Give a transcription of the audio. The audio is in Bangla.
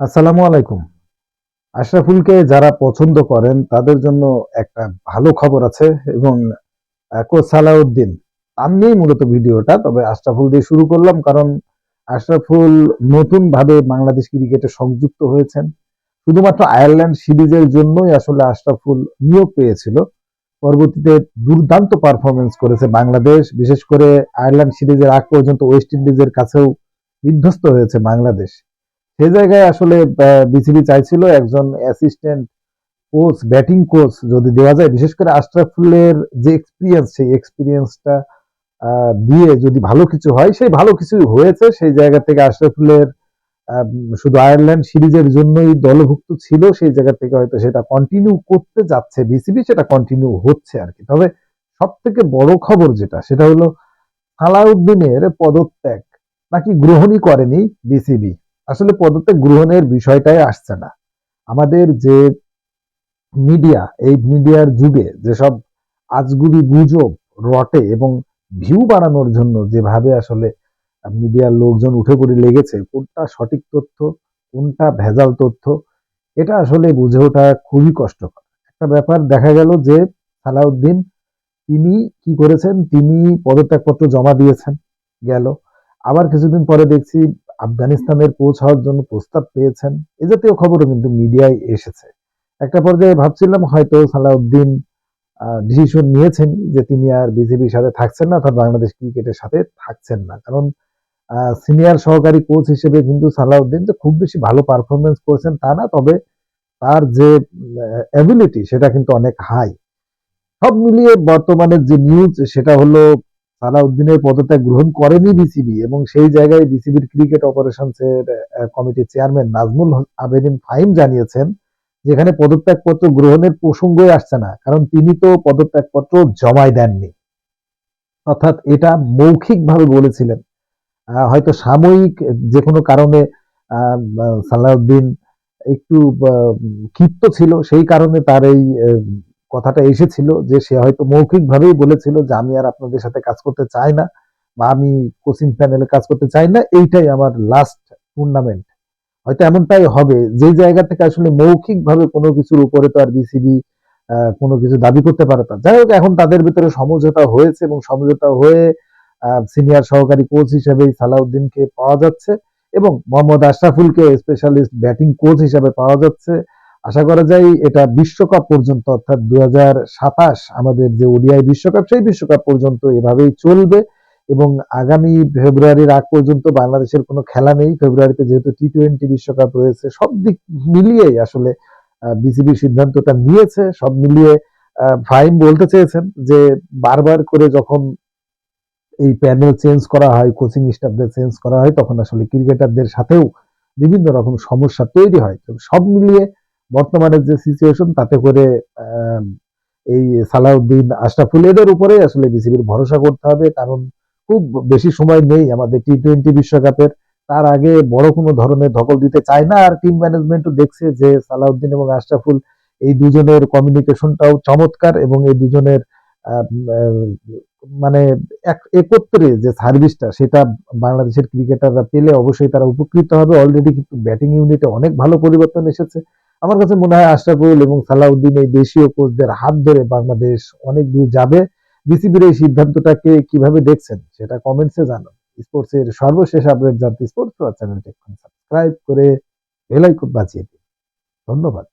আসসালামু আলাইকুম। আশরাফুলকে যারা পছন্দ করেন, তাদের জন্য একটা ভালো খবর আছে এবং কোচ সালাউদ্দিন নিয়েই মূলত ভিডিওটা, তবে আশরাফুল দিয়ে শুরু করলাম কারণ আশরাফুল নতুন ভাবে বাংলাদেশ ক্রিকেটে সংযুক্ত হয়েছেন। শুধুমাত্র আয়ারল্যান্ড সিরিজের জন্যই আসলে আশরাফুল নিয়োগ পেয়েছিল। পরবর্তীতে দুর্দান্ত পারফরমেন্স করেছে বাংলাদেশ। বিশেষ করে আয়ারল্যান্ড সিরিজের আগ পর্যন্ত ওয়েস্ট ইন্ডিজের কাছেও বিধ্বস্ত হয়েছে বাংলাদেশ। সে জায়গায় আসলে বিসিবি চাইছিল একজন অ্যাসিস্ট্যান্ট কোচ ব্যাটিং কোচ যদি দেওয়া যায়, বিশেষ করে আশরাফুলের যে এক্সপিরিয়েন্স সেই এক্সপিরিয়েন্সটা দিয়ে যদি ভালো কিছু হয়, সেই ভালো কিছু হয়েছে। সেই জায়গা থেকে আশরাফুলের শুধু আয়ারল্যান্ড সিরিজের জন্যই দলভুক্ত ছিল, সেই জায়গা থেকে হয়তো সেটা কন্টিনিউ করতে যাচ্ছে। বিসিবি সেটা কন্টিনিউ হচ্ছে আর কি তবে সব থেকে বড় খবর যেটা, সেটা হলো সালাউদ্দিনের পদত্যাগ। নাকি গ্রহণই করেনি বিসিবি আসলে পদত্যাগ গ্রহণের বিষয়টাই আসছে না। আমাদের যে মিডিয়া, এই মিডিয়ার যুগে যেসব আজগুবি গুজব রটে এবং ভিউ বাড়ানোর জন্য যেভাবে আসলে মিডিয়ার লোকজন উঠে পড়ে লেগেছে, কোনটা সঠিক তথ্য, কোনটা ভেজাল তথ্য, এটা আসলে বুঝে ওঠা খুবই কষ্টকর। একটা ব্যাপার দেখা গেল যে সালাউদ্দিন, তিনি কি করেছেন? তিনি পদত্যাগপত্র জমা দিয়েছেন, গেল। আবার কিছুদিন পরে দেখছি আফগানিস্তানের কোচ হওয়ার জন্য প্রস্তাব পেয়েছেন। এ জাতীয় খবরও কিন্তু মিডিয়ায় এসেছে। একটা পর্যায়ে ভাবছিলাম হয়তো সালাউদ্দিন ডিসিশন নিয়েছেন যে তিনি আর বিজেপির সাথে থাকছেন না অর্থাৎ বাংলাদেশ ক্রিকেটের সাথে থাকছেন না। কারণ সিনিয়র সহকারী কোচ হিসেবে কিন্তু সালাউদ্দিন যে খুব বেশি ভালো পারফরমেন্স করেছেন তা না, তবে তার যে অ্যাবিলিটি সেটা কিন্তু অনেক হাই সব মিলিয়ে বর্তমানে যে নিউজ সেটা হলো সালাউদ্দিনের পদত্যাগ গ্রহণ করেনি বিসিবি এবং সেই জায়গায় বিসিবির ক্রিকেট অপারেশনস এর কমিটির চেয়ারম্যান নাজমুল আবেদিন ফাহিম জানিয়েছেন যেখানে পদত্যাগপত্র গ্রহণের প্রসঙ্গই আসছে না, কারণ তিনি তো পদত্যাগপত্র জমাই দেননি। অর্থাৎ এটা মৌখিকভাবে বলেছিলেন। হয়তো সাময়িক যে কোনো কারণে সালাউদ্দিন একটু ক্ষিপ্ত ছিল, সেই কারণে তার এই কথাটা এসেছিল যে সে হয়তো মৌখিকভাবেই বলেছিল যে আমি আর আপনাদের সাথে কাজ করতে চাই না বা আমি কোচিং প্যানেলে কাজ করতে চাই না, এইটাই আমার লাস্ট টুর্নামেন্ট হয়তো এমনটাই হবে। যে জায়গা থেকে আসলে মৌখিকভাবে কোনো কিছুর উপরে তো আর বিসিবি কোনো কিছু দাবি করতে পারে না। যাই হোক, এখন তাদের ভিতরে সমঝোতা হয়েছে এবং সমঝোতা হয়ে সিনিয়র সহকারী কোচ হিসেবে সালাউদ্দিনকে পাওয়া যাচ্ছে এবং মোহাম্মদ আশরাফুলকে স্পেশালিস্ট ব্যাটিং কোচ হিসেবে পাওয়া যাচ্ছে। আশা করা যায় এটা বিশ্বকাপ পর্যন্ত, অর্থাৎ দু হাজার সাতাশ আমাদের যে ওডিআই বিশ্বকাপ, সেই বিশ্বকাপ পর্যন্ত এভাবেই চলবে এবং আগামী ফেব্রুয়ারির আগ পর্যন্ত বাংলাদেশের কোনো খেলা নেই। ফেব্রুয়ারিতে যেহেতু টি টোয়েন্টি বিশ্বকাপ রয়েছে, সব দিক মিলিয়েই আসলে বিসিবি সিদ্ধান্তটা নিয়েছে। সব মিলিয়ে ফাহিম বলতে চেয়েছেন যে বারবার করে যখন এই প্যানেল চেঞ্জ করা হয়, কোচিং স্টাফদের চেঞ্জ করা হয়, তখন আসলে ক্রিকেটারদের সাথেও বিভিন্ন রকম সমস্যা তৈরি হয়। সব মিলিয়ে বর্তমানে যে সিচুয়েশন তাতে করে এই সালাউদ্দিন আশরাফুল, এদের উপরে আসলে বিসিবির ভরসা করতে হবে। কারণ খুব বেশি সময় নেই আমাদের টি টোয়েন্টি বিশ্বকাপের। তার আগে বড় কোনো ধরনের ধকল দিতে চায় না। আর টিম ম্যানেজমেন্টও দেখছে যে সালাউদ্দিন এবং আশরাফুল এই দুজনের কমিউনিকেশনটাও চমৎকার এবং এই দুজনের মানে এক- একত্রে যে সার্ভিসটা সেটা বাংলাদেশের ক্রিকেটাররা পেলে অবশ্যই তারা উপকৃত হবে। অলরেডি কিন্তু ব্যাটিং ইউনিটে অনেক ভালো পরিবর্তন এসেছে। আমার কাছে মনে হয় আশরাফুল এবং সালাউদ্দিন এই দেশীয় কোচদের হাত ধরে বাংলাদেশ অনেক দূর যাবে। বিসিবির এই সিদ্ধান্তটাকে কীভাবে দেখছেন সেটা কমেন্টসে জানান। স্পোর্টস এর সর্বশেষ আপডেট জানতে স্পোর্টস চ্যানেলটি সাবস্ক্রাইব করে বেল বাঁচিয়ে দিন। ধন্যবাদ।